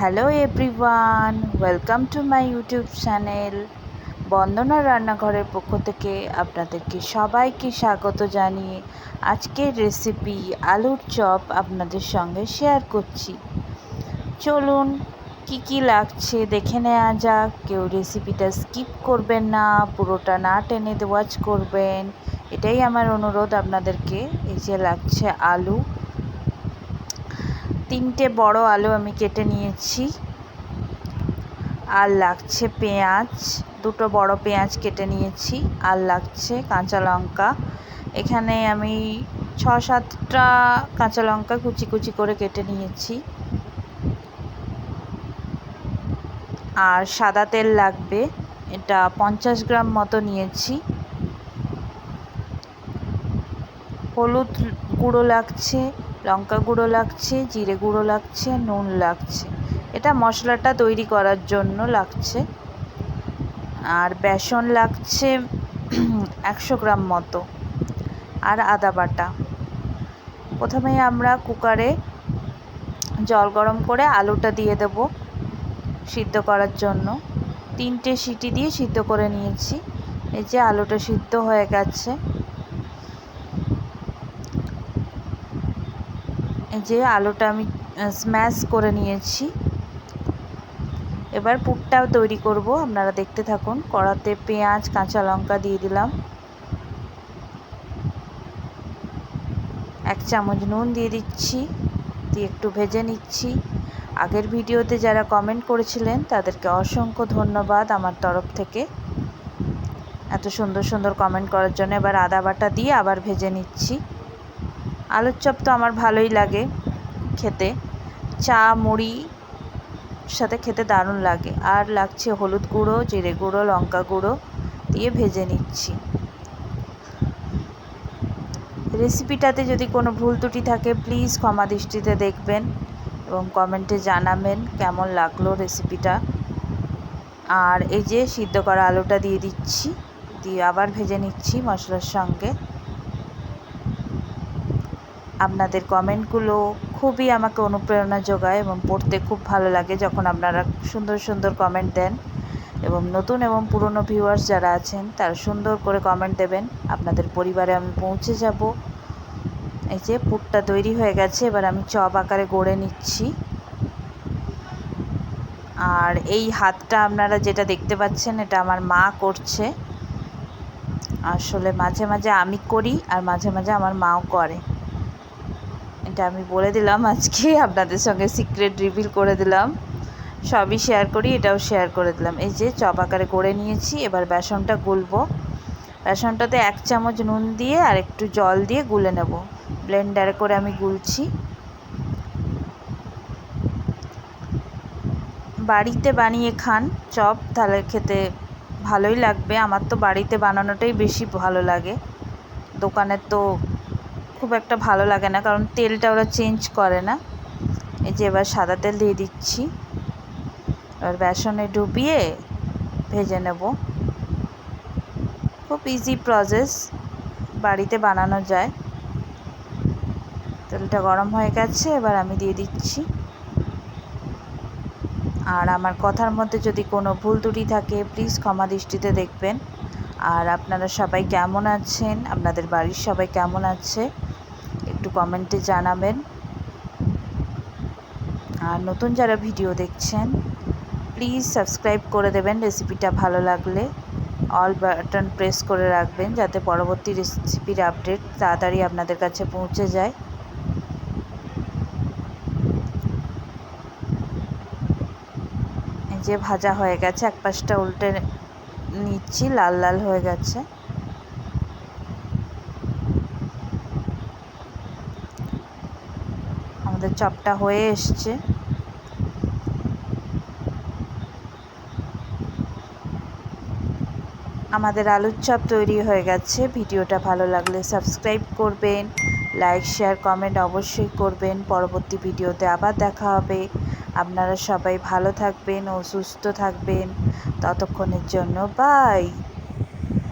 Hello everyone welcome to my YouTube channel Bandana রান্নাঘরের পক্ষ থেকে আপনাদেরকে সবাইকে স্বাগত জানিয়ে আজকের রেসিপি আলুর চপ আপনাদের সঙ্গে শেয়ার করছি। চলুন, কি কি লাগছে দেখে নেওয়া যাক। কেউ রেসিপিটা স্কিপ করবেন না, পুরোটা না টেনে ওয়াচ করবেন। এটাই আমার অনুরোধ আপনাদেরকে, এই যে লাগছে আলু। তিনটে বড় আলু আমি কেটে নিয়েছি। আর লাগছে পেঁয়াজ, দুটো বড় পেঁয়াজ কেটে নিয়েছি, আর লাগছে কাঁচা লঙ্কা। এখানে আমি ছ সাতটা কাঁচা লঙ্কা কুচি কুচি করে কেটে নিয়েছি। আর সাদা তেল লাগবে, এটা পঞ্চাশ গ্রাম মতো নিয়েছি। হলুদ গুঁড়ো লাগছে লঙ্কা গুঁড়ো লাগছে, জিরে গুঁড়ো লাগছে, নুন লাগছে। এটা মশলাটা তৈরি করার জন্য লাগছে। আর বেসন লাগছে একশো গ্রাম মতো। আর আদা বাটা। প্রথমে আমরা কুকারে জল গরম করে আলুটা দিয়ে দেব সিদ্ধ করার জন্য। তিনটে সিটি দিয়ে সিদ্ধ করে নিয়েছি। এই যে আলুটা সিদ্ধ হয়ে গেছে। যে আলুটা আমি স্ম্যাশ করে নিয়েছি। এবার পুরটাও তৈরি করব, আপনারা দেখতে থাকুন। কড়াতে পেঁয়াজ, কাঁচা লঙ্কা দিয়ে দিলাম। এক চামচ নুন দিয়ে দিচ্ছি, দিয়ে একটু ভেজে নিচ্ছি। আগের ভিডিওতে যারা কমেন্ট করেছিলেন, তাদেরকে অসংখ্য ধন্যবাদ আমার তরফ থেকে। এত সুন্দর সুন্দর কমেন্ট করার জন্য এবার আদা বাটা দিয়ে আবার ভেজে নিচ্ছি। আলুর চপ তো আমার ভালোই লাগে খেতে। চা, মুড়ি সাথে খেতে দারুণ লাগে। আর লাগছে হলুদ গুঁড়ো, জিরে গুঁড়ো, লঙ্কা গুঁড়ো দিয়ে ভেজে নিচ্ছি। রেসিপিটাতে যদি কোনো ভুল ত্রুটি থাকে, প্লিজ ক্ষমা দৃষ্টিতে দেখবেন এবং কমেন্টে জানাবেন কেমন লাগল রেসিপিটা। আর এই যে সিদ্ধ করা আলুটা দিয়ে দিচ্ছি, দিয়ে আবার ভেজে নিচ্ছি মশলার সঙ্গে। আপনাদের কমেন্টগুলো খুবই আমাকে অনুপ্রেরণা যোগায় এবং পড়তে খুব ভালো লাগে যখন আপনারা সুন্দর সুন্দর কমেন্ট দেন এবং নতুন এবং পুরনো ভিউয়ার্স যারা আছেন, তারা সুন্দর করে কমেন্ট দেবেন। আপনাদের পরিবারে আমি পৌঁছে যাব। এই যে পুরটা তৈরি হয়ে গেছে, এবার আমি চপ আকারে গড়ে নিচ্ছি। আর এই হাতটা আপনারা যেটা দেখতে পাচ্ছেন, এটা আমার মা করছে। আসলে মাঝে মাঝে আমি করি আর মাঝে মাঝে আমার মাও করে। এটা আমি বলে দিলাম আজকে, আপনাদের সঙ্গে সিক্রেট রিভিল করে দিলাম। সবই শেয়ার করি, এটাও শেয়ার করে দিলাম। এই যে চপ আকারে করে নিয়েছি, এবার বেসনটা গুলবো। বেসনটাতে এক চামচ নুন দিয়ে আর একটু জল দিয়ে গুলে নেব। ব্লেন্ডারে করে আমি গুলছি। বাড়িতে বানিয়ে খান চপ, তাহলে খেতে ভালোই লাগবে। আমার তো বাড়িতে বানানোটাই বেশি ভালো লাগে। দোকানের তো খুব একটা ভালো লাগে না, কারণ তেলটা ওরা চেঞ্জ করে না। এই যে এবার সাদা তেল দিয়ে দিচ্ছি। এবার বেসনে ডুবিয়ে ভেজে নেব। খুব ইজি প্রসেস বাড়িতে বানানো যায়। তেলটা গরম হয়ে গেছে, এবার আমি দিয়ে দিচ্ছি। আর আমার কথার মধ্যে যদি কোনো ভুল ত্রুটি থাকে প্লিজ ক্ষমা দৃষ্টিতে দেখবেন। আর আপনারা সবাই কেমন আছেন? আপনাদের বাড়ির সবাই কেমন আছে? একটু কমেন্টে জানাবেন। আর নতুন যারা ভিডিও দেখছেন প্লিজ সাবস্ক্রাইব করে দেবেন রেসিপিটা ভালো লাগলে। অল বাটন প্রেস করে রাখবেন যাতে পরবর্তী রেসিপির আপডেট তাড়াতাড়ি আপনাদের কাছে পৌঁছে যায়। যে ভাজা হয়ে গেছে এক পাশটা উল্টে নিচ্ছি, লাল লাল হয়ে গেছে। আমাদের চপটা হয়ে এসছে। আমাদের আলুর চপ তৈরি হয়ে গেছে। ভিডিওটা ভালো লাগলে সাবস্ক্রাইব করবেন, লাইক, শেয়ার, কমেন্ট অবশ্যই করবেন। পরবর্তী ভিডিওতে আবার দেখা হবে। আপনারা সবাই ভালো থাকবেন ও সুস্থ থাকবেন। ততক্ষণের জন্য বাই।